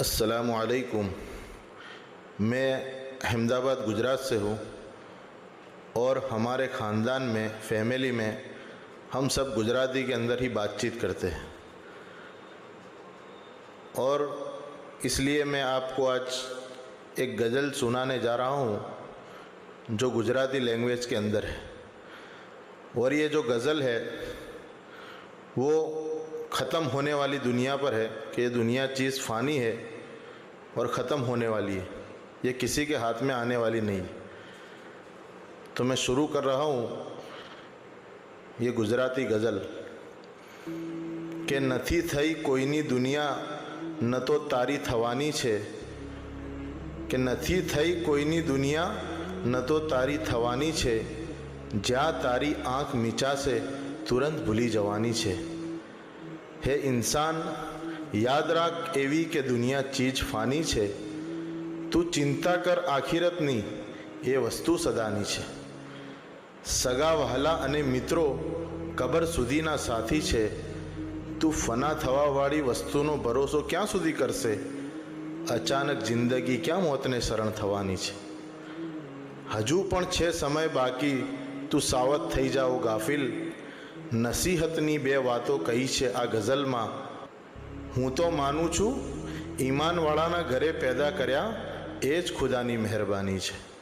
असलकुम मैं अहमदाबाद, गुजरात से हूँ और हमारे ख़ानदान में, फैमिली में हम सब गुजराती के अंदर ही बातचीत करते हैं। और इसलिए मैं आपको आज एक गज़ल सुनाने जा रहा हूँ जो गुजराती लैंग्वेज के अंदर है। और ये जो गज़ल है, वो ख़त्म होने वाली दुनिया पर है कि ये दुनिया चीज़ फ़ानी है और ख़त्म होने वाली है ये किसी के हाथ में आने वाली नहीं तो मैं शुरू कर रहा हूँ ये गुजराती गज़ल કે નથી થઈ કોઈની દુનિયા ન તો તારી થવાની છે કે નથી થઈ કોઈની દુનિયા ન તો તારી થવાની છે જ્યાં તારી આંખ મીચાશે તુરંત ભૂલી જવાની છે હે ઇન્સાન, યાદ રાખ એવી કે દુનિયા ચીજ ફાની છે. તું ચિંતા કર આખિરતની, એ વસ્તુ સદાની છે. સગા, વહાલા અને મિત્રો કબર સુધીના સાથી છે. તું ફના થવાવાળી વસ્તુનો ભરોસો ક્યાં સુધી કરશે? અચાનક જિંદગી ક્યાં મોતને શરણ થવાની છે? હજુ પણ છે સમય બાકી. તું સાવધ થઈ જાઓ, ગાફિલ. નસીહતની બે વાતો કહી છે આ ગઝલમાં. હું તો માનું છું, ઈમાનવાળાના ઘરે પેદા કર્યા એ જ ખુદાની મહેરબાની છે.